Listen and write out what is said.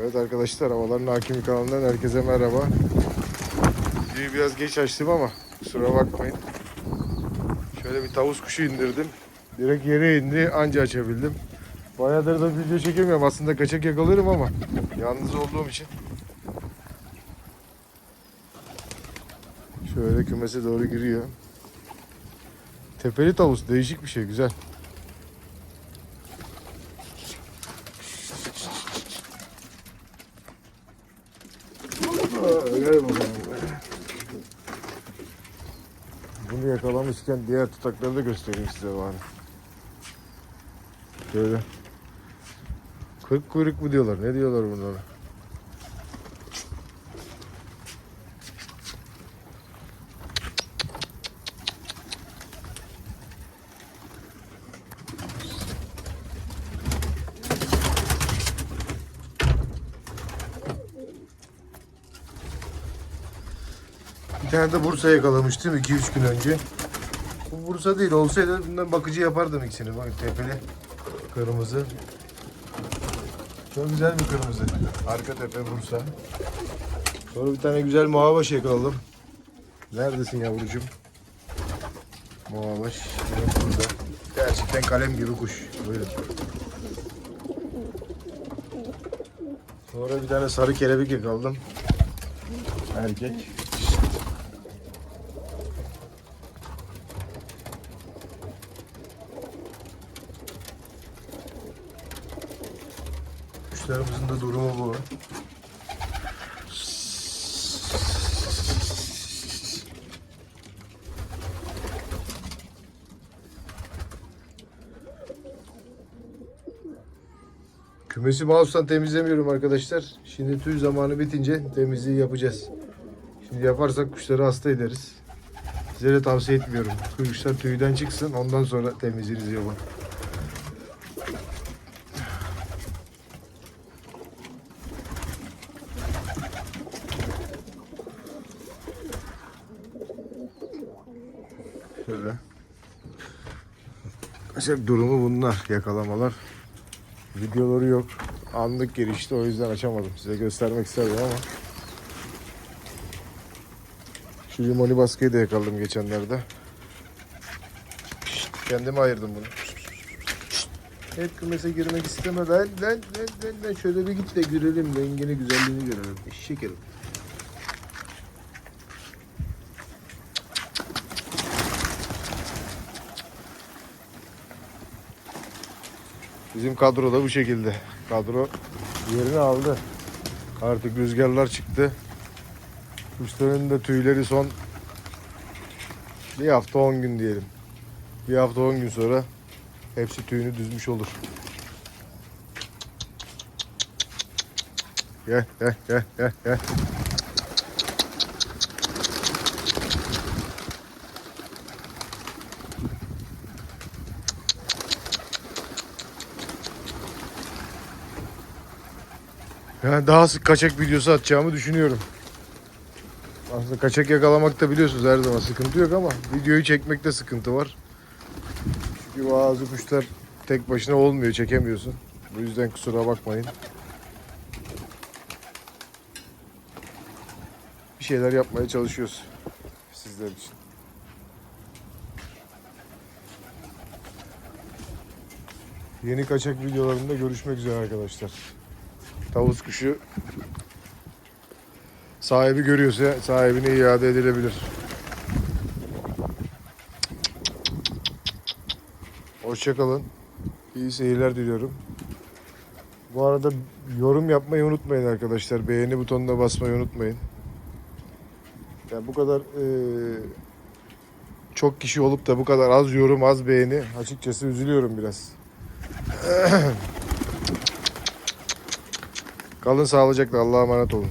Evet arkadaşlar havaların hakimi kanalından herkese merhaba. Videoyu biraz geç açtım ama kusura bakmayın. Şöyle bir tavus kuşu indirdim. Direkt yere indi anca açabildim. Bayağıdır da video çekemiyorum aslında kaçak yakalarım ama yalnız olduğum için. Şöyle kümese doğru giriyor. Tepeli tavus değişik bir şey güzel. Aa, Gel bakalım. Bunu yakalamışken diğer tutakları da göstereyim size bari. Şöyle. Kırk kuyruk mu diyorlar? Ne diyorlar bunlara? Bir tane de Bursa yakalamıştım 2-3 gün önce. Bu Bursa değil olsaydı bundan bakıcı yapardım ikisini. Bak tepeli kırmızı. Çok güzel bir kırmızı. Arka tepe Bursa. Sonra bir tane güzel muhavaş yakaladım. Neredesin yavrucuğum? Muhavaş. Evet, burada. Gerçekten kalem gibi kuş. Buyurun. Sonra bir tane sarı kelebek yakaladım. Erkek. Kuşlarımızın da durumu bu. Kümesi mouse'dan temizlemiyorum arkadaşlar. Şimdi tüy zamanı bitince temizliği yapacağız. Şimdi yaparsak kuşları hasta ederiz. Size de tavsiye etmiyorum. Kuşlar tüyden çıksın ondan sonra temizliğinizi yapın. Şöyle. Kaçak durumu bunlar. Yakalamalar. Videoları yok. Anlık gelişti o yüzden açamadım. Size göstermek isterdim ama. Şu limoni baskıyı da yakaladım geçenlerde. Şşt, kendime ayırdım bunu. Hep kümese girmek isteme lan lan lan lan şöyle bir git de görelim rengini güzelliğini görelim. Şekerim. Bizim kadro da bu şekilde. Kadro yerini aldı. Artık rüzgarlar çıktı. Kuşların da tüyleri son bir hafta 10 gün diyelim. Bir hafta 10 gün sonra hepsi tüyünü düzmüş olur. Gel gel gel gel gel. Yani daha sık kaçak videosu atacağımı düşünüyorum. Aslında kaçak yakalamakta biliyorsunuz her zaman sıkıntı yok ama videoyu çekmekte sıkıntı var. Çünkü bazı kuşlar tek başına olmuyor, çekemiyorsun. Bu yüzden kusura bakmayın. Bir şeyler yapmaya çalışıyoruz sizler için. Yeni kaçak videolarında görüşmek üzere arkadaşlar. Tavus kuşu sahibi görüyorsa sahibine iade edilebilir. Hoşçakalın. İyi seyirler diliyorum. Bu arada yorum yapmayı unutmayın arkadaşlar. Beğeni butonuna basmayı unutmayın. Yani bu kadar eee, çok kişi olup da bu kadar az yorum, az beğeni açıkçası üzülüyorum biraz. Kalın sağlıcakla Allah'a emanet olun.